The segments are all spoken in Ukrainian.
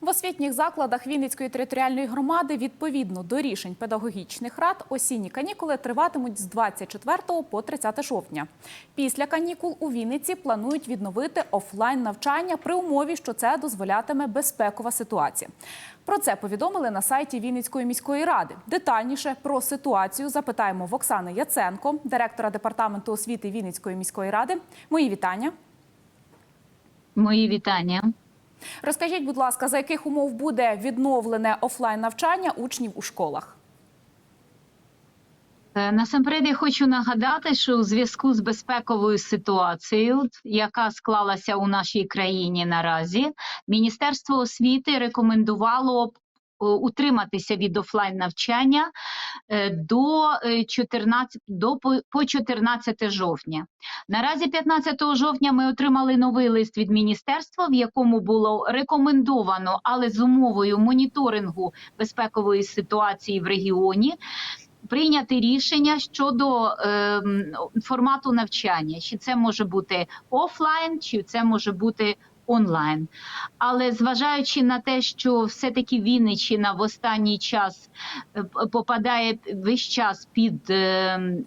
В освітніх закладах Вінницької територіальної громади відповідно до рішень педагогічних рад осінні канікули триватимуть з 24 по 30 жовтня. Після канікул у Вінниці планують відновити офлайн навчання при умові, що це дозволятиме безпекова ситуація. Про це повідомили на сайті Вінницької міської ради. Детальніше про ситуацію запитаємо в Оксани Яценко, директора департаменту освіти Вінницької міської ради. Мої вітання. Мої вітання. Розкажіть, будь ласка, за яких умов буде відновлене офлайн навчання учнів у школах? Е, Насамперед я хочу нагадати, що у зв'язку з безпековою ситуацією, яка склалася у нашій країні наразі, Міністерство освіти рекомендувало утриматися від офлайн навчання е, до е, 14 до по- по 14 жовтня. Наразі 15 жовтня ми отримали новий лист від міністерства, в якому було рекомендовано, але з умовою моніторингу безпекової ситуації в регіоні. Прийняти рішення щодо ем, формату навчання, чи це може бути офлайн, чи це може бути онлайн. Але зважаючи на те, що все-таки Вінниччина в останній час е, попадає весь час під ем,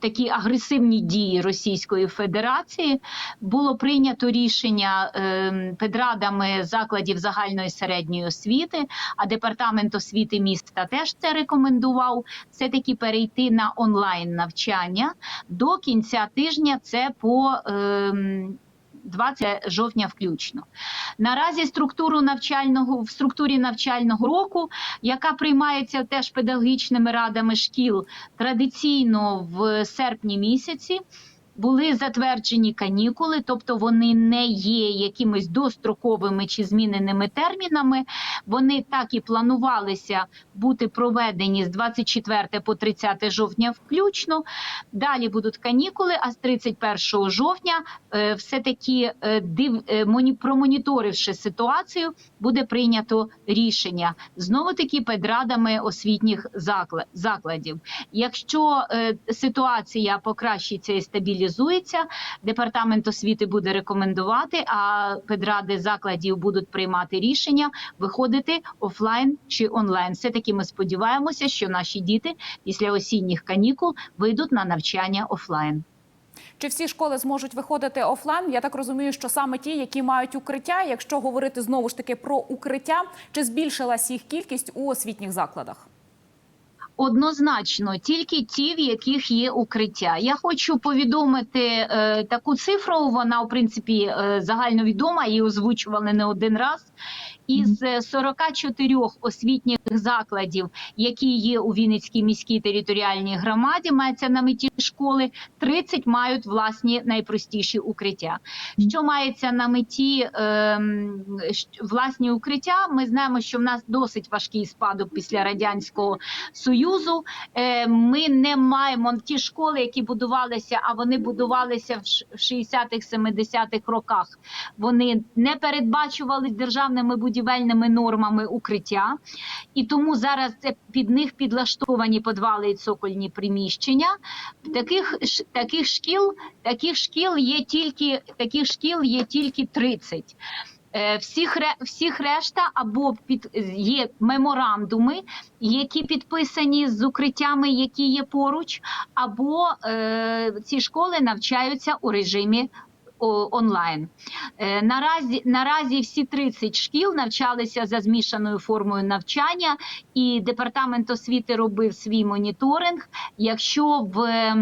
такі агресивні дії Російської Федерації, було прийнято рішення ем, педрадами закладів загальної середньої освіти, а департамент освіти міста теж це рекомендував. Все таки перейти на онлайн навчання до кінця тижня. Це по ем, 20 жовтня включно. Наразі структуру навчального в структурі навчального року, яка приймається теж педагогічними радами шкіл, традиційно в серпні місяці. Були затверджені канікули, тобто вони не є якимись достроковими чи зміненими термінами. Вони так і планувалися бути проведені з 24 по 30 жовтня включно. Далі будуть канікули, а з 31 жовтня е, все-таки е, див, е, промоніторивши ситуацію, буде прийнято рішення знову таки педрадами освітніх закладів. Якщо ситуація покращиться і стабілізується, департамент освіти буде рекомендувати, а педради закладів будуть приймати рішення виходити офлайн чи онлайн. Все таки ми сподіваємося, що наші діти після осінніх канікул вийдуть на навчання офлайн. Чи всі школи зможуть виходити офлайн? Я так розумію, що саме ті, які мають укриття, якщо говорити знову ж таки про укриття, чи збільшилась їх кількість у освітніх закладах? Однозначно, тільки ті, в яких є укриття. Я хочу повідомити е, таку цифру. Вона в принципі е, загальновідома, її озвучували не один раз. Із е, 44 освітніх закладів, які є у Вінницькій міській територіальній громаді, мається на меті школи, 30 мають власні найпростіші укриття. Що мається на меті щ- власні укриття? Ми знаємо, що в нас досить важкий спадок після радянського союзу. Е, Ми не маємо ті школи, які будувалися, а вони будувалися в ш- в 60-х, 70-х роках. Вони не передбачувались державними будівельними нормами укриття, і тому зараз це під них підлаштовані подвали і цокольні приміщення. Таких таких шкіл, таких шкіл є тільки таких шкіл є тільки 30. Е, Всіх, всіх решта або під є меморандуми, які підписані з укриттями, які є поруч, або е, ці школи навчаються у режимі онлайн. Е, наразі, наразі всі 30 шкіл навчалися за змішаною формою навчання, і департамент освіти робив свій моніторинг. Якщо в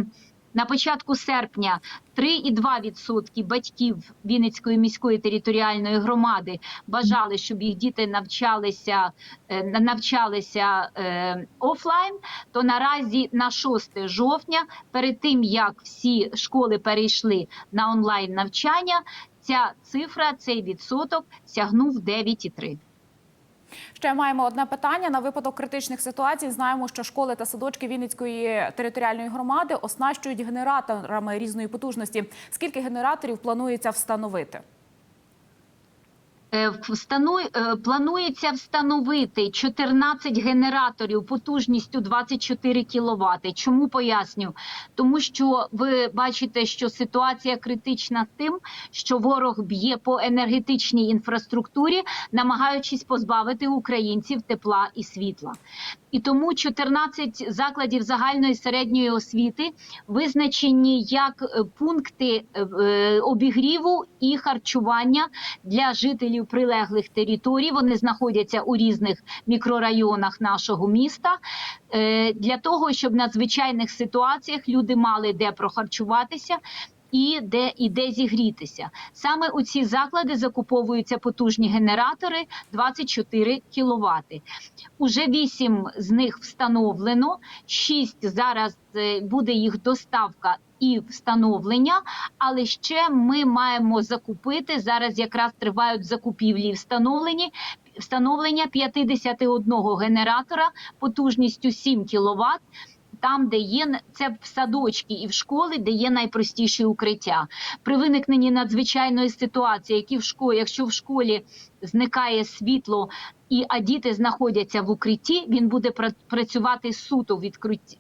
на початку серпня 3,2% батьків Вінницької міської територіальної громади бажали, щоб їх діти навчалися, е, навчалися е, офлайн, то наразі на 6 жовтня, перед тим як всі школи перейшли на онлайн навчання, ця цифра, цей відсоток сягнув 9,3%. Ще маємо одне питання на випадок критичних ситуацій. Знаємо, що школи та садочки Вінницької територіальної громади оснащують генераторами різної потужності. Скільки генераторів планується встановити? Е, е, Планується встановити 14 генераторів потужністю 24 кВт. Чому поясню? Тому що ви бачите, що ситуація критична тим, що ворог б'є по енергетичній інфраструктурі, намагаючись позбавити українців тепла і світла. І тому 14 закладів загальної середньої освіти визначені як е, пункти обігріву і харчування для жителів прилеглих територій. Вони знаходяться у різних мікрорайонах нашого міста е, для того, щоб в надзвичайних ситуаціях люди мали де прохарчуватися. І де і де зігрітися саме у ці заклади закуповуються потужні генератори 24 кВт. Уже вісім з них встановлено, шість зараз е, буде їх доставка і встановлення. Але ще ми маємо закупити зараз. Якраз тривають закупівлі встановлені встановлення 51 генератора потужністю 7 кВт. Там, де є це в садочки і в школи, де є найпростіші укриття. При виникненні надзвичайної ситуації, які в школі, якщо в школі зникає світло, і а діти знаходяться в укритті, він буде пра- працювати суто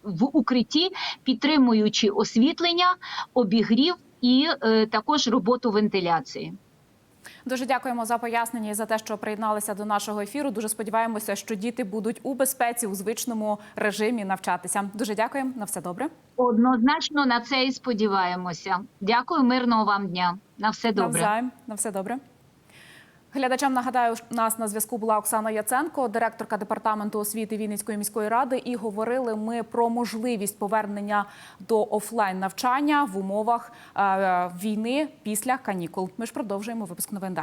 в укритті, підтримуючи освітлення, обігрів і е, також роботу вентиляції. Дуже дякуємо за пояснення і за те, що приєдналися до нашого ефіру. Дуже сподіваємося, що діти будуть у безпеці у звичному режимі навчатися. Дуже дякуємо. На все добре. Однозначно на це і сподіваємося. Дякую, мирного вам дня. На все добре. Навзаєм. На все добре. Глядачам нагадаю, нас на зв'язку була Оксана Яценко, директорка департаменту освіти Вінницької міської ради. І говорили ми про можливість повернення до офлайн навчання в умовах е, війни після канікул. Ми ж продовжуємо випуск новин.